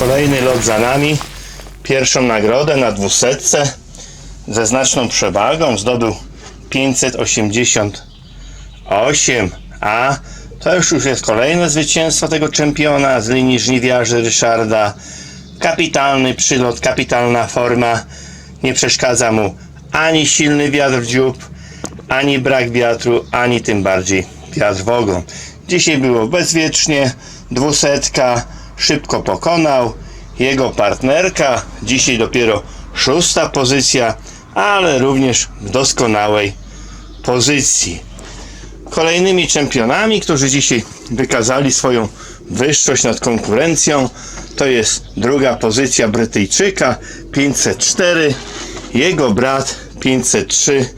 Kolejny lot za nami. Pierwszą nagrodę na dwusetce ze znaczną przewagą zdobył 588, a to już, już jest kolejne zwycięstwo tego czempiona z linii żniwiarzy Ryszarda. Kapitalny przylot, kapitalna forma. Nie przeszkadza mu ani silny wiatr w dziób, ani brak wiatru, ani tym bardziej wiatr w ogon. Dzisiaj było bezwiecznie, dwusetka, szybko pokonał. Jego partnerka, dzisiaj dopiero szósta pozycja, ale również w doskonałej pozycji. Kolejnymi czempionami, którzy dzisiaj wykazali swoją wyższość nad konkurencją, to jest druga pozycja Brytyjczyka 504, jego brat 503,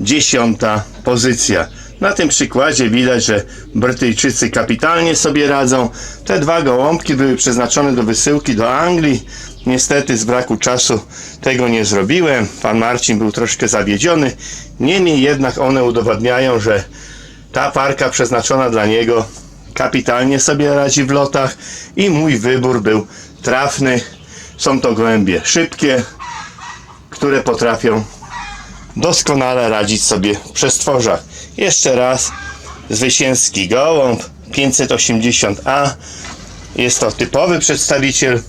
dziesiąta pozycja. Na tym przykładzie widać, że Brytyjczycy kapitalnie sobie radzą. Te dwa gołąbki były przeznaczone do wysyłki do Anglii. Niestety z braku czasu tego nie zrobiłem. Pan Marcin był troszkę zawiedziony. Niemniej jednak one udowadniają, że ta parka przeznaczona dla niego kapitalnie sobie radzi w lotach i mój wybór był trafny. Są to gołębie szybkie, które potrafią doskonale radzić sobie w przestworzach. Jeszcze raz. Zwycięski Gołąb 580A jest to typowy przedstawiciel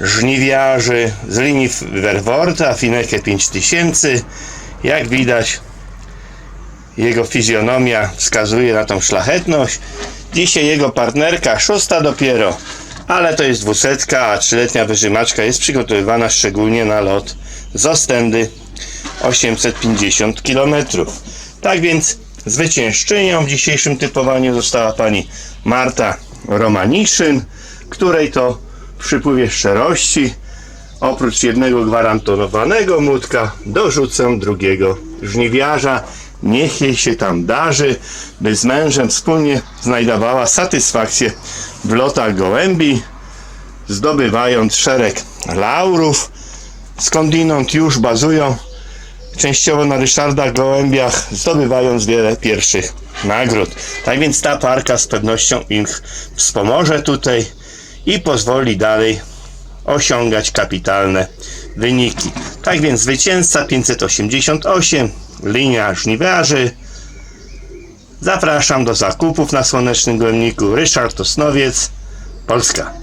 żniwiarzy z linii Verworta Fineke 5000 jak widać jego fizjonomia wskazuje na tą szlachetność. Dzisiaj jego partnerka szósta dopiero ale to jest dwusetka, a trzyletnia wyżymaczka jest przygotowywana szczególnie na lot z Ostendy 850 km. Tak więc zwyciężczynią w dzisiejszym typowaniu została pani Marta Romaniszyn, której to przypływie szczerości oprócz jednego gwarantowanego młódka dorzucę drugiego żniwiarza. Niech jej się tam darzy, by z mężem wspólnie znajdowała satysfakcję w lotach gołębi, zdobywając szereg laurów, skądinąd już bazują częściowo na Ryszarda Gołębiach, zdobywając wiele pierwszych nagród. Tak więc ta parka z pewnością ich wspomoże tutaj i pozwoli dalej osiągać kapitalne wyniki. Tak więc zwycięzca 588, linia żniwiarzy. Zapraszam do zakupów na Słonecznym Gołębniku. Ryszard Osnowiec, Polska.